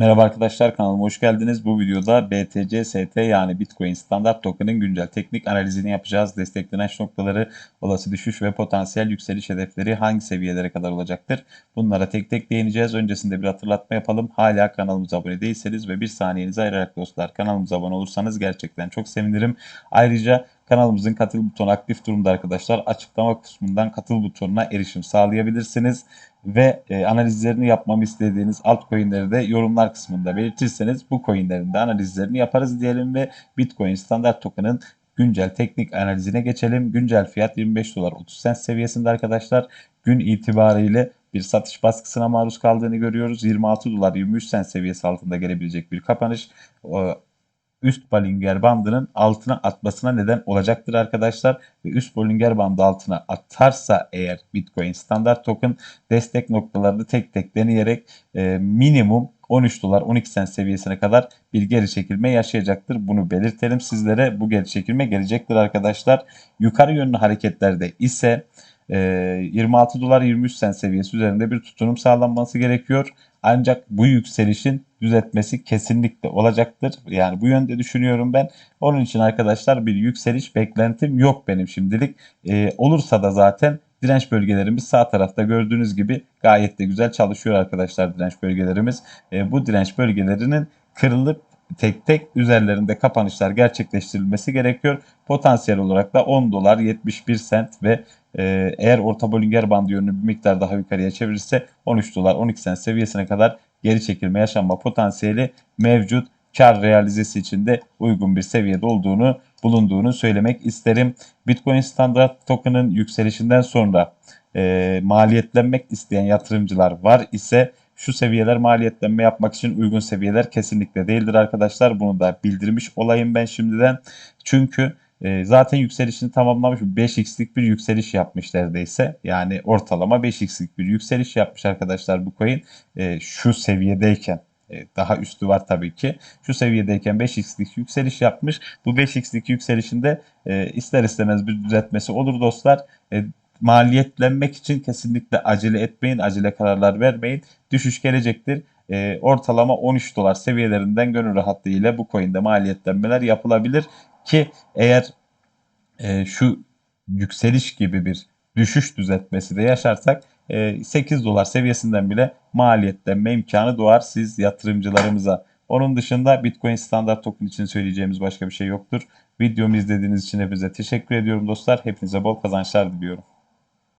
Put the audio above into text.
Merhaba arkadaşlar kanalıma hoş geldiniz. Bu videoda BTC ST yani Bitcoin standart token'ın güncel teknik analizini yapacağız. Desteklenen noktaları, olası düşüş ve potansiyel yükseliş hedefleri hangi seviyelere kadar olacaktır? Bunlara tek tek değineceğiz. Öncesinde bir hatırlatma yapalım. Hala kanalımıza abone değilseniz ve bir saniyenizi ayırarak dostlar kanalımıza abone olursanız gerçekten çok sevinirim. Ayrıca kanalımızın katıl butonu aktif durumda arkadaşlar. Açıklama kısmından katıl butonuna erişim sağlayabilirsiniz ve e, analizlerini yapmamı istediğiniz altcoin'leri de yorumlar kısmında belirtirseniz bu coin'lerin de analizlerini yaparız diyelim ve Bitcoin standart token'ın güncel teknik analizine geçelim. Güncel fiyat 25 dolar 30 sent seviyesinde arkadaşlar. Gün itibariyle bir satış baskısına maruz kaldığını görüyoruz. 26 dolar 23 sent seviyesi altında gelebilecek bir kapanış üst Bollinger bandının altına atmasına neden olacaktır arkadaşlar. Ve üst Bollinger bandı altına atarsa eğer Bitcoin standart token destek noktalarını tek tek deneyerek e, minimum 13 dolar 12 sent seviyesine kadar bir geri çekilme yaşayacaktır. Bunu belirtelim sizlere. Bu geri çekilme gelecektir arkadaşlar. Yukarı yönlü hareketlerde ise 26 e, dolar 23 sent seviyesi üzerinde bir tutunum sağlanması gerekiyor. Ancak bu yükselişin düzeltmesi kesinlikle olacaktır. Yani bu yönde düşünüyorum ben. Onun için arkadaşlar bir yükseliş beklentim yok benim şimdilik. Ee, olursa da zaten direnç bölgelerimiz sağ tarafta gördüğünüz gibi gayet de güzel çalışıyor arkadaşlar direnç bölgelerimiz. Ee, bu direnç bölgelerinin kırılıp tek tek üzerlerinde kapanışlar gerçekleştirilmesi gerekiyor. Potansiyel olarak da 10 dolar 71 sent ve e, eğer orta Bollinger bandı yönünü bir miktar daha yukarıya çevirirse 13 dolar 12 sent seviyesine kadar geri çekilme yaşanma potansiyeli mevcut. Kar realizesi için de uygun bir seviyede olduğunu bulunduğunu söylemek isterim. Bitcoin standart token'ın yükselişinden sonra e, maliyetlenmek isteyen yatırımcılar var ise şu seviyeler maliyetlenme yapmak için uygun seviyeler kesinlikle değildir arkadaşlar. Bunu da bildirmiş olayım ben şimdiden. Çünkü e, zaten yükselişini tamamlamış 5x'lik bir yükseliş yapmış neredeyse. Yani ortalama 5x'lik bir yükseliş yapmış arkadaşlar bu coin. E, şu seviyedeyken e, daha üstü var tabii ki. Şu seviyedeyken 5x'lik yükseliş yapmış. Bu 5x'lik yükselişinde ister istemez bir düzeltmesi olur dostlar. E, maliyetlenmek için kesinlikle acele etmeyin, acele kararlar vermeyin. Düşüş gelecektir. E, ortalama 13 dolar seviyelerinden gönül rahatlığıyla bu coin'de maliyetlenmeler yapılabilir ki eğer e, şu yükseliş gibi bir düşüş düzeltmesi de yaşarsak 8 dolar seviyesinden bile maliyetlenme imkanı doğar siz yatırımcılarımıza. Onun dışında Bitcoin standart token için söyleyeceğimiz başka bir şey yoktur. Videomu izlediğiniz için hepinize teşekkür ediyorum dostlar. Hepinize bol kazançlar diliyorum.